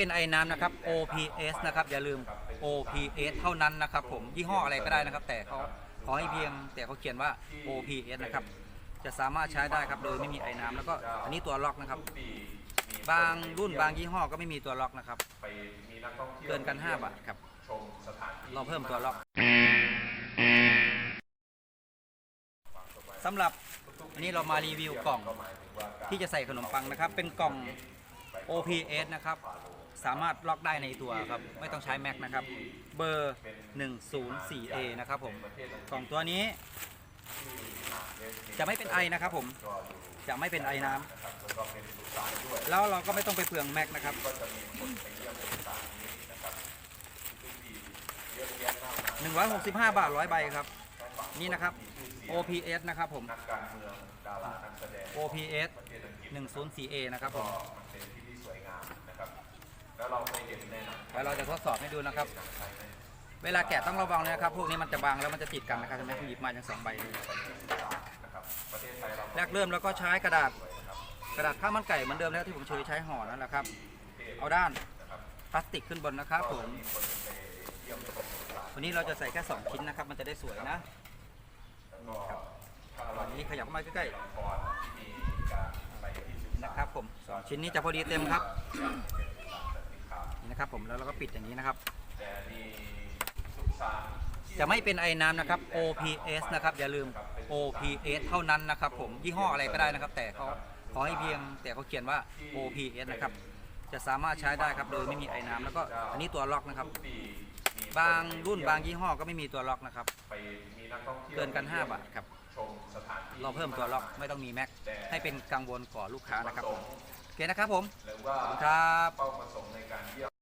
เป็นไอ้น้ำนะครับ OPS นะครับอย่าลืม OPS เท่านั้นนะครับ ผมยี่ห้ออะไรก็ได้นะครับ แต่เขาขอให้เพียงแต่เขาเขียนว่า OPS นะครับ จะสามารถใช้ได้ครับโดยไม่มีไอ้น้ำแล้วก็อันนี้ตัวล็อกนะครับ บางรุ่นบางยี่ห้อก็ไม่มีตัวล็อกนะครับเกินกัน5บาทครับเราเพิ่มตัวล็อกสำหรับอันนี้เรามารีวิวกล่องที่จะใส่ขนมปังนะครับ เป็นกล่อง OPS นะครับ สามารถล็อกได้ในตัวครับ ไม่ต้องใช้แม็กนะครับ เบอร์ 104A นะครับผมกล่องตัวนี้ จะไม่เป็นไอนะครับผมจะไม่เป็นไอน้ำแล้วเป็นสุสาแล้วเราก็ไม่ต้องไปเปลืองแม็กนะครับก็จะมีคนไปเยี่ยมสุสานนี้อยะมากมาย165บาท100ใบครับ นี่นะครับ OPS นะครับผมนักการเมืองดารานักแสดง OPS ประเทศอังกฤษ 104A นะครับผม แล้วเราเคยเห็นในหนังแล้วเราจะทดสอบให้ดูนะครับ เวลาแกะต้องระวังเลยนะครับพวกนี้มันจะบางแล้วมันจะติดกันนะครับใช่ไหมหยิบมาอย่างสองใบเลยนะครับประเทศไทยเราแรกเริ่มแล้วก็ใช้กระดาษ กระดาษข้าวมันไก่เหมือนเดิมแล้วที่ผมเคยใช้ห่อนั่นแหละครับ เอาด้านพลาสติกขึ้นบนนะครับผมวันนี้เราจะใส่แค่สองชิ้นนะครับ มันจะได้สวยนะอันนี้ขยับเข้ามาใกล้ๆนะครับผมสองชิ้นนี้จะพอดีเต็มครับ นะครับ ผมแล้วเราก็ปิดอย่างนี้นะครับ จะไม่เป็นไอ้น้ำนะครับ OPS นะครับอย่าลืม OPS เท่านั้นนะครับผมยี่ห้ออะไรก็ได้นะครับ แต่เขาขอให้เพียงแต่เขาเขียนว่า OPS นะครับจะสามารถใช้ได้ครับโดยไม่มีไอ้น้ำแล้วก็อันนี้ตัวล็อกนะครับ บางรุ่นบางยี่ห้อก็ไม่มีตัวล็อกนะครับเกินกัน 5 บาทครับเราเพิ่มตัวล็อกไม่ต้องมีแม็กให้เป็นกังวลก่อลูกค้านะครับผมโอเคนะครับผมหรือว่าขอบคุณครับ